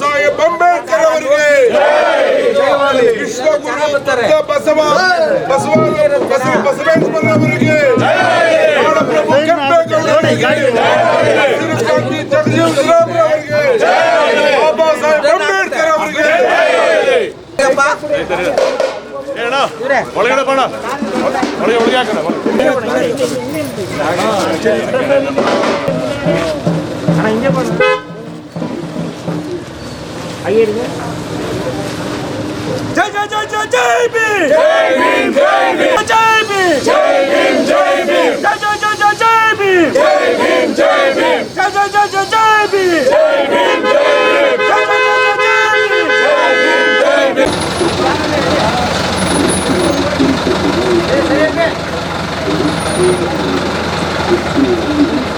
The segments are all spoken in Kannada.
ಸಾಹೇಬ್ ಅಂಬೇಡ್ಕರ್ ಅವರಿಗೆ. ವಿಶ್ವಗುರು ಬಸವ ಬಸವ ಬಸವ ಬಸವೇಶ್ವರ ಅವರಿಗೆ. ನಾಡಪ್ರಭು ಕೆಂಪೇಗೌಡರಿಗೆ ಶ್ರೀಕಾಂತಿ ಜಗಜೀವನ್ ರಾಮ್ ಅವರಿಗೆ. ಬಾಬಾ ಸಾಹೇಬ್ ಅಂಬೇಡ್ಕರ್ ಅವರಿಗೆ. ಒಳಗಡೆ ಬಣ ಒಳಗೆ ಒಳಗೆ ಹಾಕೋಣ ಜೈ ಜೈ ಜೈ ಜೈ ಜೈ ಭೀಮ್ ಜೈ ಭೀಮ್ ಜೈ ಭೀಮ್ ಜೈ ಭೀಮ್ ಜೈ ಭೀಮ್ ಜೈ ಭೀಮ್ ಜೈ ಜೈ ಜೈ ಜೈ ಜೈ ಭೀಮ್ ಜೈ ಭೀಮ್ ಜೈ ಭೀಮ್ ಜೈ ಜೈ ಜೈ ಜೈ ಜೈ ಭೀಮ್ ಜೈ ಭೀಮ್ ಜೈ ಭೀಮ್ ಜೈ ಜೈ ಜೈ ಜೈ ಭೀಮ್ ಜೈ ಭೀಮ್ ಮನುಜಮತ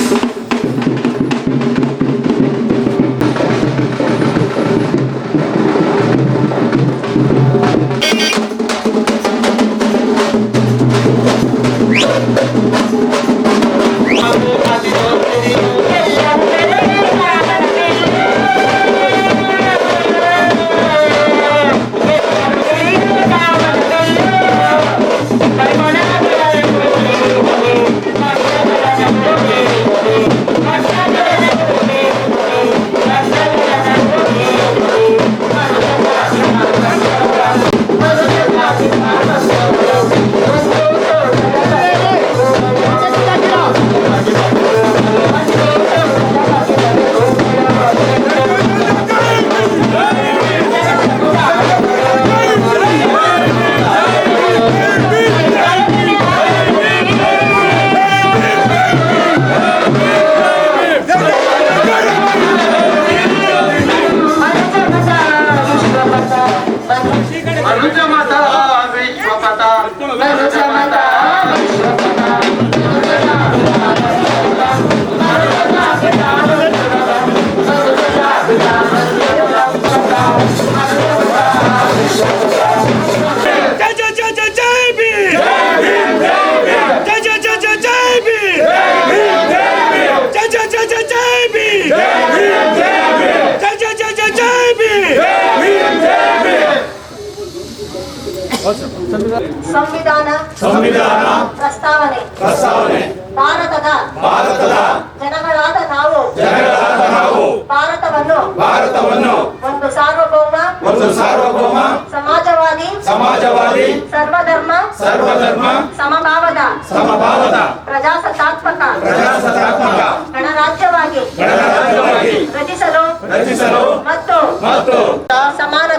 ಸಂವಿಧಾನ. ಸಂವಿಧಾನ. ಪ್ರಸ್ತಾವನೆ. ಪ್ರಸ್ತಾವನೆ. ಭಾರತದ. ಭಾರತದ. ಜನಗಳಾದ ನಾವು. ಜನಗಳಾದ ನಾವು. ಭಾರತವನ್ನು. ಭಾರತವನ್ನು. ಒಂದು ಸಾರ್ವಭೌಮ. ಒಂದು ಸಾರ್ವಭೌಮ. ಸಮಾಜವಾದಿ. ಸಮಾಜವಾದಿ. ಸರ್ವಧರ್ಮ. ಸರ್ವಧರ್ಮ. ಸಮಭಾವದ. ಸಮಭಾವದ. ಪ್ರಜಾಸತ್ತಾತ್ಮಕ. ಪ್ರಜಾಸತ್ತಾತ್ಮಕ. ಗಣರಾಜ್ಯವಾಗಿ. ಗಣರಾಜ್ಯವಾಗಿ. ರಚಿಸಲು. ರಚಿಸಲು. ಮತ್ತು. ಮತ್ತು. ಸಮಾನತೆ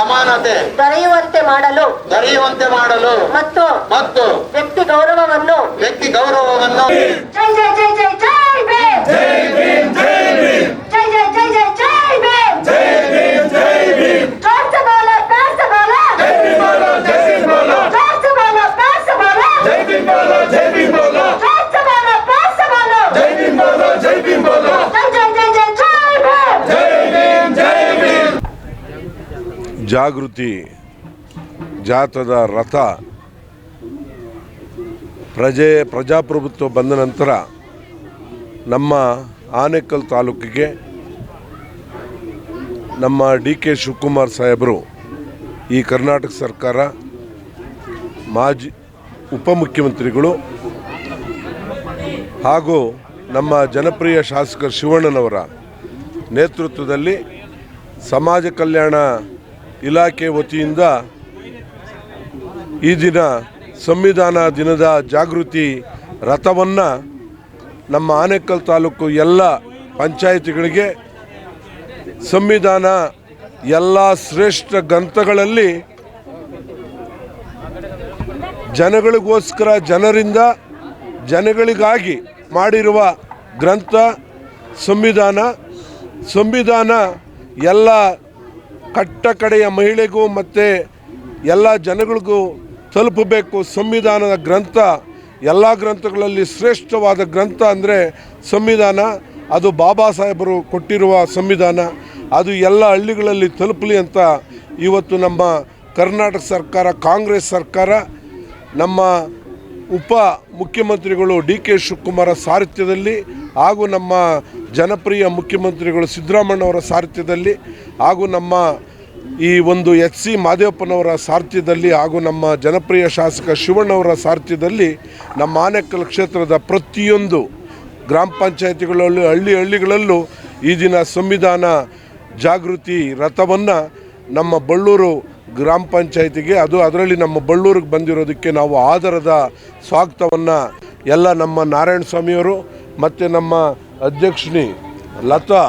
ಸಮಾನತೆ. ದೊರೆಯುವಂತೆ ಮಾಡಲು ದೊರೆಯುವಂತೆ ಮಾಡಲು. ಮತ್ತು ಮತ್ತು ವ್ಯಕ್ತಿ ಗೌರವವನ್ನು ವ್ಯಕ್ತಿ ಗೌರವವನ್ನು. ಜೈ ಜೈ ಜೈ ಜೈ ಜೈ ಜೈ ಜಾಗೃತಿ ಜಾಥದ ರಥ ಪ್ರಜೆ, ಪ್ರಜಾಪ್ರಭುತ್ವ ಬಂದ ನಂತರ ನಮ್ಮ ಆನೇಕಲ್ ತಾಲೂಕಿಗೆ ನಮ್ಮ ಡಿ ಕೆ ಶಿವಕುಮಾರ್ ಸಾಹೇಬರು ಈ ಕರ್ನಾಟಕ ಸರ್ಕಾರ ಮಾಜಿ ಉಪಮುಖ್ಯಮಂತ್ರಿಗಳು ಹಾಗೂ ನಮ್ಮ ಜನಪ್ರಿಯ ಶಾಸಕ ಶಿವಣ್ಣನವರ ನೇತೃತ್ವದಲ್ಲಿ ಸಮಾಜ ಕಲ್ಯಾಣ ಇಲಾಖೆ ವತಿಯಿಂದ ಈ ದಿನ ಸಂವಿಧಾನ ದಿನದ ಜಾಗೃತಿ ರಥವನ್ನು ನಮ್ಮ ಆನೇಕಲ್ ತಾಲೂಕು ಎಲ್ಲ ಪಂಚಾಯಿತಿಗಳಿಗೆ ಸಂವಿಧಾನ ಎಲ್ಲ ಶ್ರೇಷ್ಠ ಗ್ರಂಥಗಳಲ್ಲಿ ಜನಗಳಿಗೋಸ್ಕರ ಜನರಿಂದ ಜನಗಳಿಗಾಗಿ ಮಾಡಿರುವ ಗ್ರಂಥ, ಸಂವಿಧಾನ ಸಂವಿಧಾನ ಎಲ್ಲ ಕಟ್ಟ ಕಡೆಯ ಮಹಿಳೆಗೂ ಮತ್ತು ಎಲ್ಲ ಜನಗಳಿಗೂ ತಲುಪಬೇಕು. ಸಂವಿಧಾನದ ಗ್ರಂಥ, ಎಲ್ಲ ಗ್ರಂಥಗಳಲ್ಲಿ ಶ್ರೇಷ್ಠವಾದ ಗ್ರಂಥ ಅಂದರೆ ಸಂವಿಧಾನ. ಅದು ಬಾಬಾ ಸಾಹೇಬರು ಕೊಟ್ಟಿರುವ ಸಂವಿಧಾನ. ಅದು ಎಲ್ಲ ಹಳ್ಳಿಗಳಲ್ಲಿ ತಲುಪಲಿ ಅಂತ ಇವತ್ತು ನಮ್ಮ ಕರ್ನಾಟಕ ಸರ್ಕಾರ, ಕಾಂಗ್ರೆಸ್ ಸರ್ಕಾರ ನಮ್ಮ ಉಪ ಮುಖ್ಯಮಂತ್ರಿಗಳು ಡಿ ಕೆ ಶಿವಕುಮಾರ ಸಾರಥ್ಯದಲ್ಲಿ ಹಾಗೂ ನಮ್ಮ ಜನಪ್ರಿಯ ಮುಖ್ಯಮಂತ್ರಿಗಳು ಸಿದ್ದರಾಮಣ್ಣವರ ಸಾರಥ್ಯದಲ್ಲಿ ಹಾಗೂ ನಮ್ಮ ಈ ಒಂದು ಎಚ್ ಸಿ ಮಾದೇವಪ್ಪನವರ ಸಾರಥ್ಯದಲ್ಲಿ ಹಾಗೂ ನಮ್ಮ ಜನಪ್ರಿಯ ಶಾಸಕ ಶಿವಣ್ಣವರ ಸಾರಥ್ಯದಲ್ಲಿ ನಮ್ಮ ಆನೆಕಲ್ ಕ್ಷೇತ್ರದ ಪ್ರತಿಯೊಂದು ಗ್ರಾಮ ಪಂಚಾಯತಿಗಳಲ್ಲೂ ಹಳ್ಳಿ ಹಳ್ಳಿಗಳಲ್ಲೂ ಈ ದಿನ ಸಂವಿಧಾನ ಜಾಗೃತಿ ರಥವನ್ನು ನಮ್ಮ ಬಳ್ಳೂರು ಗ್ರಾಮ ಪಂಚಾಯತಿಗೆ ಅದು ಅದರಲ್ಲಿ ನಮ್ಮ ಬಳ್ಳೂರಿಗೆ ಬಂದಿರೋದಕ್ಕೆ ನಾವು ಆಧಾರದ ಸ್ವಾಗತವನ್ನು ಎಲ್ಲ ನಮ್ಮ ನಾರಾಯಣ ಸ್ವಾಮಿಯವರು ಮತ್ತು ನಮ್ಮ ಅಧ್ಯಕ್ಷಿಣಿ ಲತಾ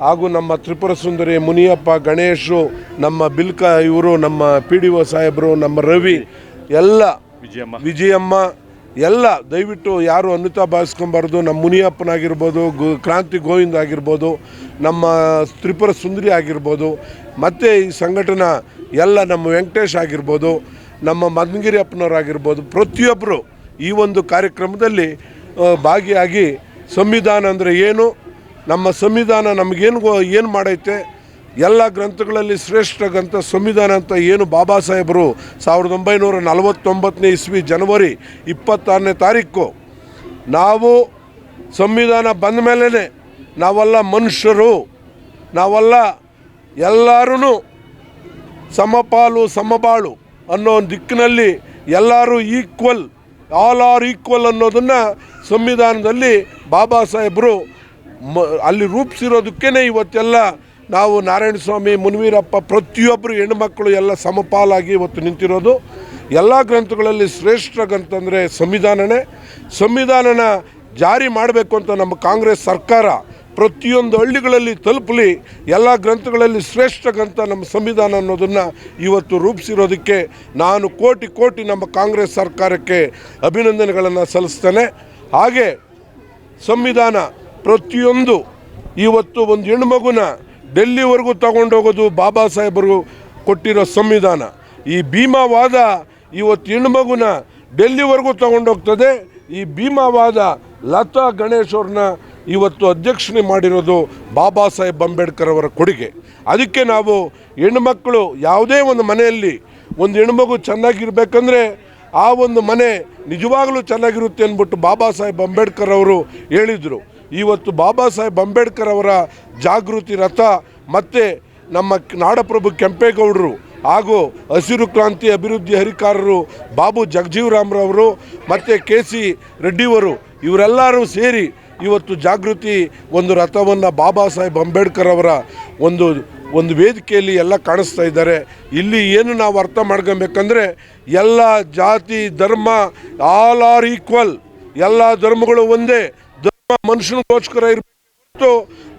ಹಾಗೂ ನಮ್ಮ ತ್ರಿಪುರ ಸುಂದರಿ ಮುನಿಯಪ್ಪ ಗಣೇಶು ನಮ್ಮ ಬಿಲ್ಕ ಇವರು ನಮ್ಮ ಪಿ ಡಿ ಒ ಸಾಹೇಬರು ನಮ್ಮ ರವಿ ಎಲ್ಲ ವಿಜಯಮ್ಮ. ವಿಜಯಮ್ಮ ಎಲ್ಲ ದಯವಿಟ್ಟು ಯಾರು ಅನಿತಾ ಭಾವಿಸ್ಕೊಂಬಾರ್ದು ನಮ್ಮ ಮುನಿಯಪ್ಪನಾಗಿರ್ಬೋದು ಗು ಕ್ರಾಂತಿ ಗೋವಿಂದ ಆಗಿರ್ಬೋದು ನಮ್ಮ ತ್ರಿಪುರ ಸುಂದರಿ ಆಗಿರ್ಬೋದು ಮತ್ತು ಈ ಸಂಘಟನಾ ಎಲ್ಲ ನಮ್ಮ ವೆಂಕಟೇಶ್ ಆಗಿರ್ಬೋದು, ನಮ್ಮ ಮದನಗಿರಿ ಅಪ್ಪನವರಾಗಿರ್ಬೋದು ಪ್ರತಿಯೊಬ್ಬರು ಈ ಒಂದು ಕಾರ್ಯಕ್ರಮದಲ್ಲಿ ಭಾಗಿಯಾಗಿ ಸಂವಿಧಾನ ಅಂದರೆ ಏನು, ನಮ್ಮ ಸಂವಿಧಾನ ನಮಗೇನು ಏನು ಮಾಡೈತೆ, ಎಲ್ಲ ಗ್ರಂಥಗಳಲ್ಲಿ ಶ್ರೇಷ್ಠ ಗ್ರಂಥ ಸಂವಿಧಾನ ಅಂತ ಏನು ಬಾಬಾ ಸಾಹೇಬರು ಸಾವಿರದ ಒಂಬೈನೂರ ನಲವತ್ತೊಂಬತ್ತನೇ ಇಸ್ವಿ ಜನವರಿ ಇಪ್ಪತ್ತಾರನೇ ತಾರೀಕು. ನಾವು ಸಂವಿಧಾನ ಬಂದ ಮೇಲೇ ನಾವೆಲ್ಲ ಮನುಷ್ಯರು, ನಾವೆಲ್ಲ ಎಲ್ಲರೂ ಸಮಪಾಲು ಸಮಬಾಳು ಅನ್ನೋ ಒಂದು ದಿಕ್ಕಿನಲ್ಲಿ ಎಲ್ಲರೂ ಈಕ್ವಲ್ ಆಲ್ ಆರ್ ಈಕ್ವಲ್ ಅನ್ನೋದನ್ನು ಸಂವಿಧಾನದಲ್ಲಿ ಬಾಬಾ ಸಾಹೇಬರು ಮ, ಅಲ್ಲಿ ರೂಪಿಸಿರೋದಕ್ಕೇ ಇವತ್ತೆಲ್ಲ ನಾವು ನಾರಾಯಣ ಸ್ವಾಮಿ ಮುನಿವೀರಪ್ಪ ಪ್ರತಿಯೊಬ್ಬರು ಮಕ್ಕಳು ಎಲ್ಲ ಸಮಪಾಲಾಗಿ ಇವತ್ತು ನಿಂತಿರೋದು. ಎಲ್ಲ ಗ್ರಂಥಗಳಲ್ಲಿ ಶ್ರೇಷ್ಠ ಗ್ರಂಥ ಅಂದರೆ ಸಂವಿಧಾನನೇ. ಸಂವಿಧಾನನ ಜಾರಿ ಮಾಡಬೇಕು ಅಂತ ನಮ್ಮ ಕಾಂಗ್ರೆಸ್ ಸರ್ಕಾರ ಪ್ರತಿಯೊಂದು ಹಳ್ಳಿಗಳಲ್ಲಿ ತಲುಪಲಿ ಎಲ್ಲ ಗ್ರಂಥಗಳಲ್ಲಿ ಶ್ರೇಷ್ಠ ಗ್ರಂಥ ನಮ್ಮ ಸಂವಿಧಾನ ಅನ್ನೋದನ್ನು ಇವತ್ತು ರೂಪಿಸಿರೋದಕ್ಕೆ ನಾನು ಕೋಟಿ ಕೋಟಿ ನಮ್ಮ ಕಾಂಗ್ರೆಸ್ ಸರ್ಕಾರಕ್ಕೆ ಅಭಿನಂದನೆಗಳನ್ನು ಸಲ್ಲಿಸ್ತೇನೆ. ಹಾಗೆ ಸಂವಿಧಾನ ಪ್ರತಿಯೊಂದು ಇವತ್ತು ಒಂದು ಹೆಣ್ಮಗುನ ಡೆಲ್ಲಿವರೆಗೂ ತಗೊಂಡೋಗೋದು ಬಾಬಾ ಸಾಹೇಬರು ಕೊಟ್ಟಿರೋ ಸಂವಿಧಾನ. ಈ ಭೀಮಾವಾದ ಇವತ್ತು ಹೆಣ್ಮಗುನ ಡೆಲ್ಲಿವರೆಗೂ ತಗೊಂಡೋಗ್ತದೆ. ಈ ಭೀಮಾವಾದ ಲತಾ ಗಣೇಶ್ ಅವ್ರನ್ನ ಇವತ್ತು ಅಧ್ಯಕ್ಷಣೆ ಮಾಡಿರೋದು ಬಾಬಾ ಸಾಹೇಬ್ ಅಂಬೇಡ್ಕರ್ ಅವರ ಕೊಡುಗೆ. ಅದಕ್ಕೆ ನಾವು ಹೆಣ್ಮಕ್ಕಳು ಯಾವುದೇ ಒಂದು ಮನೆಯಲ್ಲಿ ಒಂದು ಹೆಣ್ಮಗು ಚೆನ್ನಾಗಿರ್ಬೇಕಂದ್ರೆ ಆ ಒಂದು ಮನೆ ನಿಜವಾಗಲೂ ಚೆನ್ನಾಗಿರುತ್ತೆ ಅಂದ್ಬಿಟ್ಟು ಬಾಬಾ ಸಾಹೇಬ್ ಅಂಬೇಡ್ಕರ್ ಅವರು ಹೇಳಿದರು. ಇವತ್ತು ಬಾಬಾ ಸಾಹೇಬ್ ಅಂಬೇಡ್ಕರ್ ಅವರ ಜಾಗೃತಿ ರಥ ಮತ್ತು ನಮ್ಮ ನಾಡಪ್ರಭು ಕೆಂಪೇಗೌಡರು ಹಾಗೂ ಹಸಿರು ಕ್ರಾಂತಿ ಅಭಿವೃದ್ಧಿ ಹರಿಕಾರರು ಬಾಬು ಜಗಜೀವರಾಮ್ರವರು ಮತ್ತು ಕೆ ಸಿ ರೆಡ್ಡಿಯವರು ಇವರೆಲ್ಲರೂ ಸೇರಿ ಇವತ್ತು ಜಾಗೃತಿ ಒಂದು ರಥವನ್ನು ಬಾಬಾ ಸಾಹೇಬ್ ಅಂಬೇಡ್ಕರ್ ಅವರ ಒಂದು ಒಂದು ವೇದಿಕೆಯಲ್ಲಿ ಎಲ್ಲ ಕಾಣಿಸ್ತಾ ಇದ್ದಾರೆ. ಇಲ್ಲಿ ಏನು ನಾವು ಅರ್ಥ ಮಾಡ್ಕೊಬೇಕಂದ್ರೆ ಎಲ್ಲ ಜಾತಿ, ಧರ್ಮ ಆಲ್ ಆರ್ ಈಕ್ವಲ್ ಎಲ್ಲ ಧರ್ಮಗಳು ಒಂದೇ. ಧರ್ಮ ಮನುಷ್ಯನಿಗೋಸ್ಕರ ಇರಬೇಕು.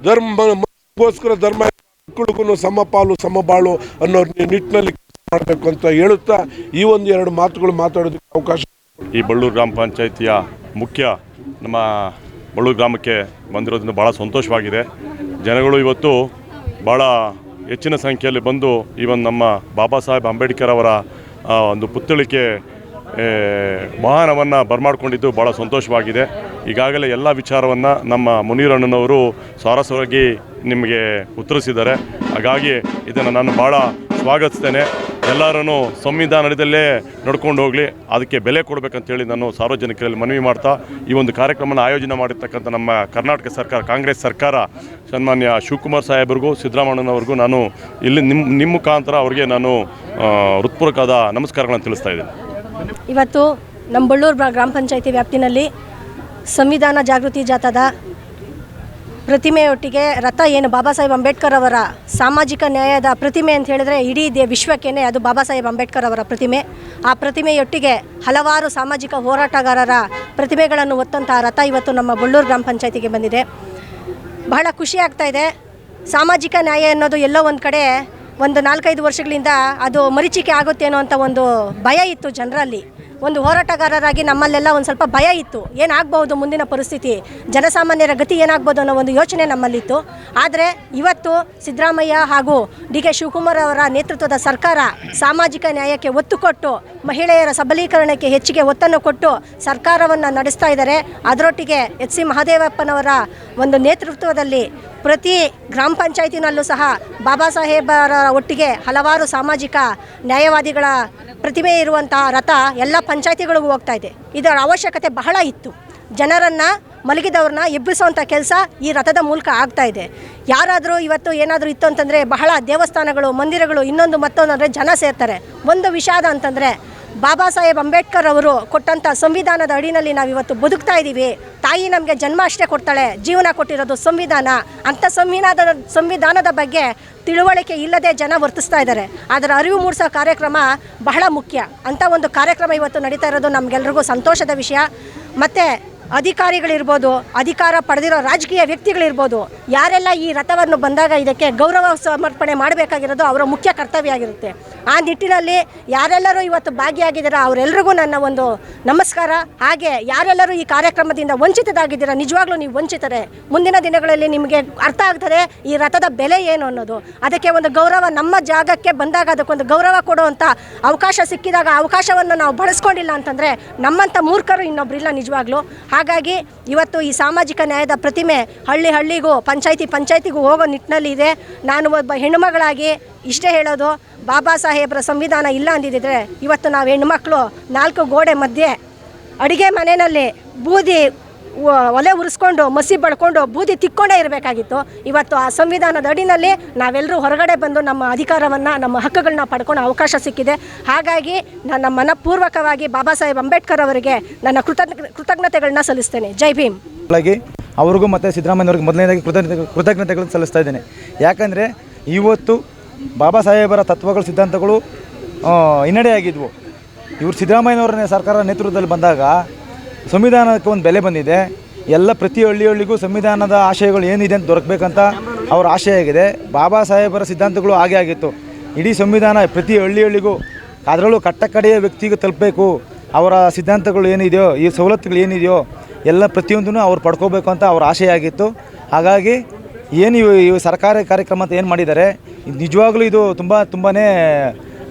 ಧರ್ಮ ಮನುಷ್ಯನಿಗೋಸ್ಕರ ಧರ್ಮ ಮಕ್ಕಳಿಗೂ ಸಮಪಾಲು ಸಮಬಾಳು ಅನ್ನೋ ನಿಟ್ಟಿನಲ್ಲಿ ಮಾಡಬೇಕು ಅಂತ ಹೇಳುತ್ತಾ ಈ ಒಂದು ಎರಡು ಮಾತುಗಳು ಮಾತಾಡೋದಕ್ಕೆ ಅವಕಾಶ. ಈ ಬಳ್ಳೂರು ಗ್ರಾಮ ಪಂಚಾಯಿತಿಯ ಮುಖ್ಯ ನಮ್ಮ ಬಳ್ಳೂರು ಗ್ರಾಮಕ್ಕೆ ಬಂದಿರೋದ್ರಿಂದ ಭಾಳ ಸಂತೋಷವಾಗಿದೆ. ಜನಗಳು ಇವತ್ತು ಭಾಳ ಹೆಚ್ಚಿನ ಸಂಖ್ಯೆಯಲ್ಲಿ ಬಂದು ಈವನ್ ನಮ್ಮ ಬಾಬಾ ಸಾಹೇಬ್ ಅಂಬೇಡ್ಕರ್ ಅವರ ಒಂದು ಪುತ್ಥಳಿಕೆ ವಾಹನವನ್ನು ಬರ್ಮಾಡ್ಕೊಂಡಿದ್ದು ಭಾಳ ಸಂತೋಷವಾಗಿದೆ. ಈಗಾಗಲೇ ಎಲ್ಲ ವಿಚಾರವನ್ನು ನಮ್ಮ ಮುನೀರಣ್ಣನವರು ಸ್ವಾರಸ್ಯವಾಗಿ ನಿಮಗೆ ಉತ್ತರಿಸಿದ್ದಾರೆ. ಹಾಗಾಗಿ ಇದನ್ನು ನಾನು ಭಾಳ ಸ್ವಾಗತಿಸ್ತೇನೆ. ಎಲ್ಲರೂ ಸಂವಿಧಾನದಲ್ಲೇ ನಡ್ಕೊಂಡು ಹೋಗಲಿ. ಅದಕ್ಕೆ ಬೆಲೆ ಕೊಡಬೇಕಂತೇಳಿ ನಾನು ಸಾರ್ವಜನಿಕರಲ್ಲಿ ಮನವಿ ಮಾಡ್ತಾ, ಈ ಒಂದು ಕಾರ್ಯಕ್ರಮನ ಆಯೋಜನೆ ಮಾಡಿರ್ತಕ್ಕಂಥ ನಮ್ಮ ಕರ್ನಾಟಕ ಸರ್ಕಾರ, ಕಾಂಗ್ರೆಸ್ ಸರ್ಕಾರ, ಸನ್ಮಾನ್ಯ ಶಿವಕುಮಾರ್ ಸಾಹೇಬ್ರಿಗೂ ಸಿದ್ದರಾಮಣ್ಣನವ್ರಿಗೂ ನಾನು ಇಲ್ಲಿ ನಿಮ್ಮ ನಿಮ್ಮ ಮುಖಾಂತರ ಅವರಿಗೆ ನಾನು ಹೃತ್ಪೂರ್ವಕವಾದ ನಮಸ್ಕಾರಗಳನ್ನು ತಿಳಿಸ್ತಾ ಇದ್ದೀನಿ. ಇವತ್ತು ನಮ್ಮ ಬಳ್ಳೂರು ಗ್ರಾಮ ಪಂಚಾಯಿತಿ ವ್ಯಾಪ್ತಿನಲ್ಲಿ ಸಂವಿಧಾನ ಜಾಗೃತಿ ಜಾಥಾದ ಪ್ರತಿಮೆಯೊಟ್ಟಿಗೆ ರಥ ಏನು ಬಾಬಾ ಸಾಹೇಬ್ ಅಂಬೇಡ್ಕರ್ ಅವರ ಸಾಮಾಜಿಕ ನ್ಯಾಯದ ಪ್ರತಿಮೆ ಅಂತ ಹೇಳಿದ್ರೆ ಇಡೀ ವಿಶ್ವಕ್ಕೇನೆ ಅದು ಬಾಬಾ ಸಾಹೇಬ್ ಅಂಬೇಡ್ಕರ್ ಅವರ ಪ್ರತಿಮೆ. ಆ ಪ್ರತಿಮೆಯೊಟ್ಟಿಗೆ ಹಲವಾರು ಸಾಮಾಜಿಕ ಹೋರಾಟಗಾರರ ಪ್ರತಿಮೆಗಳನ್ನು ಹೊತ್ತಂತಹ ರಥ ಇವತ್ತು ನಮ್ಮ ಬಳ್ಳೂರು ಗ್ರಾಮ ಪಂಚಾಯಿತಿಗೆ ಬಂದಿದೆ. ಬಹಳ ಖುಷಿ ಆಗ್ತಾ ಇದೆ. ಸಾಮಾಜಿಕ ನ್ಯಾಯ ಅನ್ನೋದು ಎಲ್ಲೋ ಒಂದು ಕಡೆ ಒಂದು ನಾಲ್ಕೈದು ವರ್ಷಗಳಿಂದ ಅದು ಮರೀಚಿಕೆ ಆಗುತ್ತೇನೋ ಅಂತ ಒಂದು ಭಯ ಇತ್ತು ಜನರಲ್ಲಿ. ಒಂದು ಹೋರಾಟಗಾರರಾಗಿ ನಮ್ಮಲ್ಲೆಲ್ಲ ಒಂದು ಸ್ವಲ್ಪ ಭಯ ಇತ್ತು. ಏನಾಗ್ಬೋದು ಮುಂದಿನ ಪರಿಸ್ಥಿತಿ? ಜನಸಾಮಾನ್ಯರ ಗತಿ ಏನಾಗ್ಬೋದು ಅನ್ನೋ ಒಂದು ಯೋಚನೆ ನಮ್ಮಲ್ಲಿತ್ತು. ಆದರೆ ಇವತ್ತು ಸಿದ್ದರಾಮಯ್ಯ ಹಾಗೂ ಡಿ ಕೆ ಶಿವಕುಮಾರ್ ಅವರ ನೇತೃತ್ವದ ಸರ್ಕಾರ ಸಾಮಾಜಿಕ ನ್ಯಾಯಕ್ಕೆ ಒತ್ತು ಕೊಟ್ಟು ಮಹಿಳೆಯರ ಸಬಲೀಕರಣಕ್ಕೆ ಹೆಚ್ಚಿಗೆ ಒತ್ತನ್ನು ಕೊಟ್ಟು ಸರ್ಕಾರವನ್ನು ನಡೆಸ್ತಾ ಇದ್ದಾರೆ. ಅದರೊಟ್ಟಿಗೆ ಎಚ್ ಸಿ ಮಹದೇವಪ್ಪನವರ ಒಂದು ನೇತೃತ್ವದಲ್ಲಿ ಪ್ರತಿ ಗ್ರಾಮ ಪಂಚಾಯತಿನಲ್ಲೂ ಸಹ ಬಾಬಾ ಸಾಹೇಬರ ಒಟ್ಟಿಗೆ ಹಲವಾರು ಸಾಮಾಜಿಕ ನ್ಯಾಯವಾದಿಗಳ ಪ್ರತಿಮೆ ಇರುವಂತಹ ರಥ ಎಲ್ಲ ಪಂಚಾಯತಿಗಳಿಗೂ ಹೋಗ್ತಾ ಇದೆ. ಇದರ ಅವಶ್ಯಕತೆ ಬಹಳ ಇತ್ತು. ಜನರನ್ನು ಮಲಗಿದವ್ರನ್ನ ಎಬ್ಬಿಸುವಂಥ ಕೆಲಸ ಈ ರಥದ ಮೂಲಕ ಆಗ್ತಾ ಇದೆ. ಯಾರಾದರೂ ಇವತ್ತು ಏನಾದರೂ ಇತ್ತು ಅಂತಂದರೆ ಬಹಳ ದೇವಸ್ಥಾನಗಳು, ಮಂದಿರಗಳು, ಇನ್ನೊಂದು ಮತ್ತೊಂದು ಅಂದರೆ ಜನ ಸೇರ್ತಾರೆ. ಒಂದು ವಿಷಾದ ಅಂತಂದರೆ ಬಾಬಾ ಸಾಹೇಬ್ ಅಂಬೇಡ್ಕರ್ ಅವರು ಕೊಟ್ಟಂಥ ಸಂವಿಧಾನದ ಅಡಿನಲ್ಲಿ ನಾವು ಇವತ್ತು ಬದುಕ್ತಾ ಇದ್ದೀವಿ ತಾಯಿ ನಮಗೆ ಜನ್ಮ ಅಷ್ಟೇ ಕೊಡ್ತಾಳೆ. ಜೀವನ ಕೊಟ್ಟಿರೋದು ಸಂವಿಧಾನ. ಅಂಥ ಸಂವಿಧಾನದ ಸಂವಿಧಾನದ ಬಗ್ಗೆ ತಿಳುವಳಿಕೆ ಇಲ್ಲದೆ ಜನ ವರ್ತಿಸ್ತಾ ಇದ್ದಾರೆ. ಅದರ ಅರಿವು ಮೂಡಿಸೋ ಕಾರ್ಯಕ್ರಮ ಬಹಳ ಮುಖ್ಯ. ಅಂಥ ಒಂದು ಕಾರ್ಯಕ್ರಮ ಇವತ್ತು ನಡೀತಾ ಇರೋದು ನಮಗೆಲ್ರಿಗೂ ಸಂತೋಷದ ವಿಷಯ. ಮತ್ತು ಅಧಿಕಾರಿಗಳಿರ್ಬೋದು, ಅಧಿಕಾರ ಪಡೆದಿರೋ ರಾಜಕೀಯ ವ್ಯಕ್ತಿಗಳಿರ್ಬೋದು, ಯಾರೆಲ್ಲ ಈ ರಥವನ್ನು ಬಂದಾಗ ಇದಕ್ಕೆ ಗೌರವ ಸಮರ್ಪಣೆ ಮಾಡಬೇಕಾಗಿರೋದು ಅವರ ಮುಖ್ಯ ಕರ್ತವ್ಯ ಆಗಿರುತ್ತೆ ಆ ನಿಟ್ಟಿನಲ್ಲಿ ಯಾರೆಲ್ಲರೂ ಇವತ್ತು ಭಾಗಿಯಾಗಿದ್ದೀರಾ ಅವರೆಲ್ಲರಿಗೂ ನನ್ನ ಒಂದು ನಮಸ್ಕಾರ. ಹಾಗೆ ಯಾರೆಲ್ಲರೂ ಈ ಕಾರ್ಯಕ್ರಮದಿಂದ ವಂಚಿತರಾಗಿದ್ದೀರಾ, ನಿಜವಾಗ್ಲೂ ನೀವು ವಂಚಿತರೆ. ಮುಂದಿನ ದಿನಗಳಲ್ಲಿ ನಿಮಗೆ ಅರ್ಥ ಆಗ್ತದೆ ಈ ರಥದ ಬೆಲೆ ಏನು ಅನ್ನೋದು. ಅದಕ್ಕೆ ಒಂದು ಗೌರವ ನಮ್ಮ ಜಾಗಕ್ಕೆ ಬಂದಾಗ ಅದಕ್ಕೊಂದು ಗೌರವ ಕೊಡುವಂಥ ಅವಕಾಶ ಸಿಕ್ಕಿದಾಗ ಅವಕಾಶವನ್ನು ನಾವು ಬಳಸ್ಕೊಂಡಿಲ್ಲ ಅಂತಂದರೆ ನಮ್ಮಂಥ ಮೂರ್ಖರು ಇನ್ನೊಬ್ಬರಿಲ್ಲ ನಿಜವಾಗ್ಲೂ. ಹಾಗಾಗಿ ಇವತ್ತು ಈ ಸಾಮಾಜಿಕ ನ್ಯಾಯದ ಪ್ರತಿಮೆ ಹಳ್ಳಿ ಹಳ್ಳಿಗೂ, ಪಂಚಾಯಿತಿ ಪಂಚಾಯಿತಿಗೂ ಹೋಗೋ ನಿಟ್ಟಿನಲ್ಲಿ ಇದೆ. ನಾನು ಒಬ್ಬ ಹೆಣ್ಣುಮಗಳಾಗಿ ಇಷ್ಟೇ ಹೇಳೋದು, ಬಾಬಾ ಸಾಹೇಬರ ಸಂವಿಧಾನ ಇಲ್ಲ ಅಂದಿದ್ದರೆ ಇವತ್ತು ನಾವು ಹೆಣ್ಮಕ್ಳು ನಾಲ್ಕು ಗೋಡೆ ಮಧ್ಯೆ ಅಡುಗೆ ಮನೆಯಲ್ಲಿ ಬೂದಿ ಒಲೆ ಉರಿಸ್ಕೊಂಡು, ಮಸಿ ಬಳ್ಕೊಂಡು ಬೂದಿ ತಿಕ್ಕೊಂಡೇ ಇರಬೇಕಾಗಿತ್ತು. ಇವತ್ತು ಆ ಸಂವಿಧಾನದ ಅಡಿನಲ್ಲಿ ನಾವೆಲ್ಲರೂ ಹೊರಗಡೆ ಬಂದು ನಮ್ಮ ಅಧಿಕಾರವನ್ನು, ನಮ್ಮ ಹಕ್ಕುಗಳನ್ನ ಪಡ್ಕೊಳ್ಳೋ ಅವಕಾಶ ಸಿಕ್ಕಿದೆ. ಹಾಗಾಗಿ ನನ್ನ ಮನಪೂರ್ವಕವಾಗಿ ಬಾಬಾ ಸಾಹೇಬ್ ಅಂಬೇಡ್ಕರ್ ಅವರಿಗೆ ನನ್ನ ಕೃತಜ್ಞ ಕೃತಜ್ಞತೆಗಳನ್ನ ಸಲ್ಲಿಸ್ತೇನೆ. ಜೈ ಭೀಮ್. ಅವ್ರಿಗೂ ಮತ್ತು ಸಿದ್ದರಾಮಯ್ಯವ್ರಿಗೆ ಮೊದಲನೇದಾಗಿ ಕೃತಜ್ಞತೆ ಕೃತಜ್ಞತೆಗಳನ್ನು ಸಲ್ಲಿಸ್ತಾ ಇದ್ದೇನೆ. ಯಾಕಂದರೆ ಇವತ್ತು ಬಾಬಾ ಸಾಹೇಬರ ತತ್ವಗಳು, ಸಿದ್ಧಾಂತಗಳು ಹಿನ್ನಡೆಯಾಗಿದ್ವು. ಇವರು ಸಿದ್ದರಾಮಯ್ಯನವರ ಸರ್ಕಾರ ನೇತೃತ್ವದಲ್ಲಿ ಬಂದಾಗ ಸಂವಿಧಾನಕ್ಕೆ ಒಂದು ಬೆಲೆ ಬಂದಿದೆ. ಎಲ್ಲ ಪ್ರತಿ ಹಳ್ಳಿ ಹಳ್ಳಿಗೂ ಸಂವಿಧಾನದ ಆಶಯಗಳು ಏನಿದೆ ಅಂತ ದೊರಕಬೇಕಂತ ಅವರ ಆಶಯ ಆಗಿದೆ. ಬಾಬಾ ಸಾಹೇಬರ ಸಿದ್ಧಾಂತಗಳು ಹಾಗೆ ಆಗಿತ್ತು. ಇಡೀ ಸಂವಿಧಾನ ಪ್ರತಿ ಹಳ್ಳಿ ಹಳ್ಳಿಗೂ ಅದರಲ್ಲೂ ಕಟ್ಟಕಡೆಯ ವ್ಯಕ್ತಿಗೂ ತಲುಪಬೇಕು. ಅವರ ಸಿದ್ಧಾಂತಗಳು ಏನಿದೆಯೋ, ಈ ಸವಲತ್ತುಗಳು ಏನಿದೆಯೋ ಎಲ್ಲ ಪ್ರತಿಯೊಂದೂ ಅವ್ರು ಪಡ್ಕೋಬೇಕು ಅಂತ ಅವ್ರ ಆಶಯ ಆಗಿತ್ತು. ಹಾಗಾಗಿ ಏನು ಇವು ಸರ್ಕಾರಿ ಕಾರ್ಯಕ್ರಮ ಅಂತ ಏನು ಮಾಡಿದ್ದಾರೆ, ನಿಜವಾಗ್ಲೂ ಇದು ತುಂಬ ತುಂಬಾ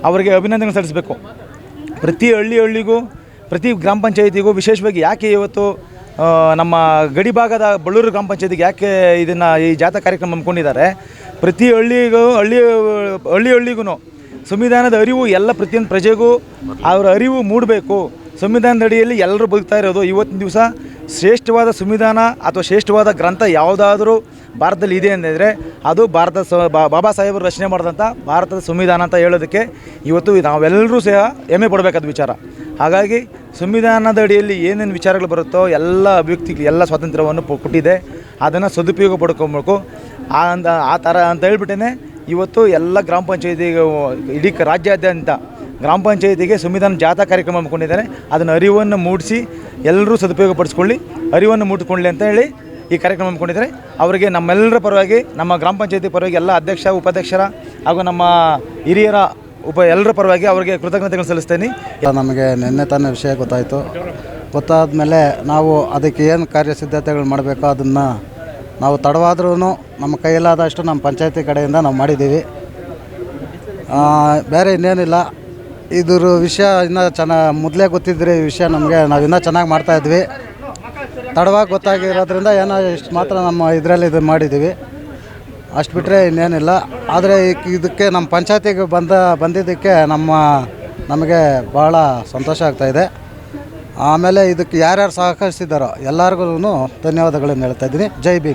ಅವರಿಗೆ ಅಭಿನಂದನೆ ಸಲ್ಲಿಸಬೇಕು. ಪ್ರತಿ ಹಳ್ಳಿ ಹಳ್ಳಿಗೂ ಪ್ರತಿ ಗ್ರಾಮ ಪಂಚಾಯಿತಿಗೂ ವಿಶೇಷವಾಗಿ ಯಾಕೆ ಇವತ್ತು ನಮ್ಮ ಗಡಿ ಭಾಗದ ಬಳ್ಳೂರು ಗ್ರಾಮ ಪಂಚಾಯತಿಗೆ ಯಾಕೆ ಇದನ್ನು ಈ ಜಾಥಾ ಕಾರ್ಯಕ್ರಮ ಹಮ್ಮಿಕೊಂಡಿದ್ದಾರೆ? ಪ್ರತಿ ಹಳ್ಳಿಗೂ, ಹಳ್ಳಿ ಹಳ್ಳಿ ಹಳ್ಳಿಗೂ ಸಂವಿಧಾನದ ಅರಿವು ಎಲ್ಲ ಪ್ರತಿಯೊಂದು ಪ್ರಜೆಗೂ, ಅವರ ಅರಿವು ಮೂಡಬೇಕು. ಸಂವಿಧಾನದ ಅಡಿಯಲ್ಲಿ ಎಲ್ಲರೂ ಬದುಕ್ತಾ ಇರೋದು. ಇವತ್ತಿನ ದಿವಸ ಶ್ರೇಷ್ಠವಾದ ಸಂವಿಧಾನ ಅಥವಾ ಶ್ರೇಷ್ಠವಾದ ಗ್ರಂಥ ಯಾವುದಾದ್ರೂ ಭಾರತದಲ್ಲಿ ಇದೆ ಅಂದರೆ ಅದು ಭಾರತ ಸ ಬಾಬಾ ಸಾಹೇಬರು ರಚನೆ ಮಾಡಿದಂಥ ಭಾರತದ ಸಂವಿಧಾನ ಅಂತ ಹೇಳೋದಕ್ಕೆ ಇವತ್ತು ನಾವೆಲ್ಲರೂ ಸಹ ಹೆಮ್ಮೆ ಪಡಬೇಕಾದ ವಿಚಾರ. ಹಾಗಾಗಿ ಸಂವಿಧಾನದ ಅಡಿಯಲ್ಲಿ ಏನೇನು ವಿಚಾರಗಳು ಬರುತ್ತೋ ಎಲ್ಲ ಅಭಿವ್ಯಕ್ತಿಗಳು, ಎಲ್ಲ ಸ್ವಾತಂತ್ರ್ಯವನ್ನು ಕೊಟ್ಟಿದೆ ಅದನ್ನು ಸದುಪಯೋಗ ಪಡ್ಕೊಬೇಕು. ಆ ಅಂದ ಆ ಥರ ಅಂತ ಹೇಳ್ಬಿಟ್ಟೇ ಇವತ್ತು ಎಲ್ಲ ಗ್ರಾಮ ಪಂಚಾಯತಿ ಇಡೀ ರಾಜ್ಯಾದ್ಯಂತ ಗ್ರಾಮ ಪಂಚಾಯತಿಗೆ ಸಂವಿಧಾನ ಜಾಥಾ ಕಾರ್ಯಕ್ರಮ ಹಮ್ಮಿಕೊಂಡಿದ್ದಾರೆ. ಅದನ್ನು ಅರಿವನ್ನು ಮೂಡಿಸಿ ಎಲ್ಲರೂ ಸದುಪಯೋಗ ಪಡಿಸ್ಕೊಳ್ಳಿ, ಅರಿವನ್ನು ಮೂಡಿಸ್ಕೊಳ್ಳಿ ಅಂತ ಹೇಳಿ ಈ ಕಾರ್ಯಕ್ರಮ ಹಮ್ಮಿಕೊಂಡಿದ್ದಾರೆ. ಅವರಿಗೆ ನಮ್ಮೆಲ್ಲರ ಪರವಾಗಿ, ನಮ್ಮ ಗ್ರಾಮ ಪಂಚಾಯತಿ ಪರವಾಗಿ ಎಲ್ಲ ಅಧ್ಯಕ್ಷ, ಉಪಾಧ್ಯಕ್ಷರ ಹಾಗೂ ನಮ್ಮ ಹಿರಿಯರ ಉಪ ಎಲ್ಲರ ಪರವಾಗಿ ಅವರಿಗೆ ಕೃತಜ್ಞತೆಗಳು ಸಲ್ಲಿಸ್ತೇನೆ. ನಮಗೆ ನಿನ್ನೆ ತಾನೇ ವಿಷಯ ಗೊತ್ತಾಯಿತು. ಗೊತ್ತಾದ ಮೇಲೆ ನಾವು ಅದಕ್ಕೆ ಏನು ಕಾರ್ಯಸಿದ್ಧತೆಗಳು ಮಾಡಬೇಕೋ ಅದನ್ನು ನಾವು ತಡವಾದ್ರೂ ನಮ್ಮ ಕೈಯಲ್ಲಾದಷ್ಟು ನಮ್ಮ ಪಂಚಾಯತಿ ಕಡೆಯಿಂದ ನಾವು ಮಾಡಿದ್ದೀವಿ. ಬೇರೆ ಇನ್ನೇನಿಲ್ಲ. ಇದ್ರ ವಿಷಯ ಇನ್ನೂ ಚೆನ್ನಾಗಿ ಮೊದಲೇ ಗೊತ್ತಿದ್ರೆ ಈ ವಿಷಯ ನಮಗೆ ನಾವು ಇನ್ನೂ ಚೆನ್ನಾಗಿ ಮಾಡ್ತಾಯಿದ್ವಿ ತಡವಾಗಿ ಗೊತ್ತಾಗಿರೋದ್ರಿಂದ ಏನೋ ಇಷ್ಟು ಮಾತ್ರ ನಮ್ಮ ಇದರಲ್ಲಿ ಇದು ಮಾಡಿದ್ದೀವಿ. ಅಷ್ಟು ಬಿಟ್ಟರೆ ಇನ್ನೇನಿಲ್ಲ. ಆದರೆ ಇದಕ್ಕೆ ನಮ್ಮ ಪಂಚಾಯತಿಗೆ ಬಂದ, ಬಂದಿದ್ದಕ್ಕೆ ನಮ್ಮ, ನಮಗೆ ಭಾಳ ಸಂತೋಷ ಆಗ್ತಾಯಿದೆ ಆಮೇಲೆ ಇದಕ್ಕೆ ಯಾರ್ಯಾರು ಸಹಕರಿಸಿದ್ದಾರೋ ಎಲ್ಲರಿಗೂ ಧನ್ಯವಾದಗಳನ್ನು ಹೇಳ್ತಾ ಇದ್ದೀನಿ. ಜೈ ಭೀಮ್.